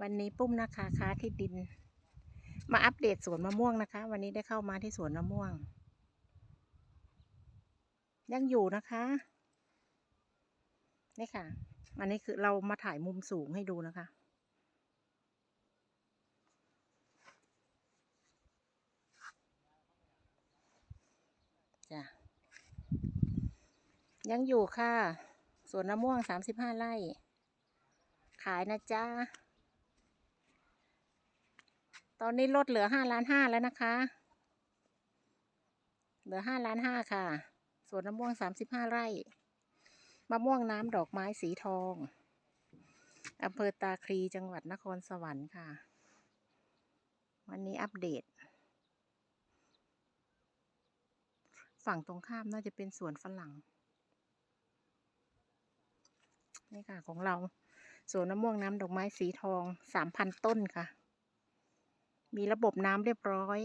วันนี้ปุ้มนะคะค้าที่ดิน มาอัปเดตสวนมะม่วงนะคะ วันนี้ได้เข้ามาที่สวนมะม่วง ยังอยู่นะคะนี่ค่ะ อันนี้คือเรามาถ่ายมุมสูงให้ดูนะคะ จ้ะ ยังอยู่ค่ะ สวนมะม่วงสามสิบห้าไร่ ขายนะจ๊ะ ตอนนี้ลดเหลือห้าล้านห้าแล้วนะคะ เหลือห้าล้านห้าค่ะ สวนมะม่วงสามสิบห้าไร่ มะม่วงน้ำดอกไม้สีทอง อำเภอตาคลีจังหวัดนครสวรรค์ค่ะ วันนี้อัปเดต ฝั่งตรงข้ามน่าจะเป็นสวนฝรั่ง นี่ค่ะของเราสวนมะม่วงน้ำดอกไม้สีทองสามพันต้นค่ะ มีระบบน้ำเรียบร้อย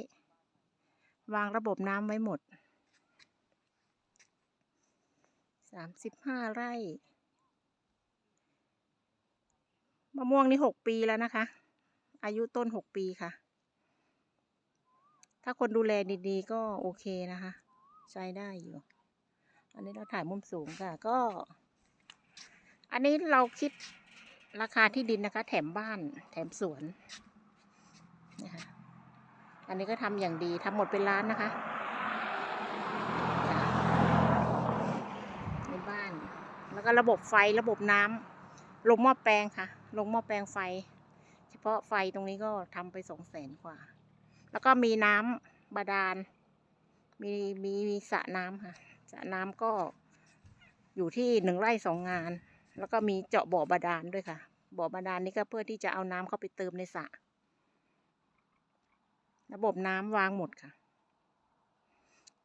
วางระบบน้ำไว้หมดสามสิบห้าไร่มะม่วงนี่หกปีแล้วนะคะ อายุต้นหกปีค่ะ ถ้าคนดูแลดีๆ ก็โอเคนะคะ ใช้ได้อยู่ อันนี้เราถ่ายมุมสูงค่ะ ก็ อันนี้เราคิดราคาที่ดินนะคะ แถมบ้าน แถมสวน นะคะอันนี้ก็ทำอย่างดีทำหมดเป็นล้านนะคะในบ้าน แล้วก็ระบบไฟระบบน้ำลงหม้อแปลงค่ะ ลงหม้อแปลงไฟ เฉพาะไฟตรงนี้ก็ทำไปสองแสนกว่า แล้วก็มีน้ำบาดาล มีมีมีสระน้ำค่ะสระน้ำก็อยู่ที่หนึ่งไร่สองงาน แล้วก็มีเจาะบ่อบาดาลด้วยค่ะ บ่อบาดาลนี่ก็เพื่อที่จะเอาน้ำเข้าไปเติมในสระ ระบบน้ำวางหมดค่ะ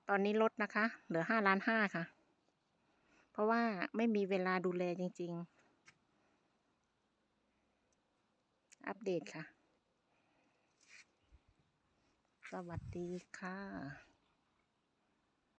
ตอนนี้ลดนะคะ เหลือห้าล้านห้าค่ะ เพราะว่าไม่มีเวลาดูแลจริง ๆ อัปเดตค่ะ สวัสดีค่ะ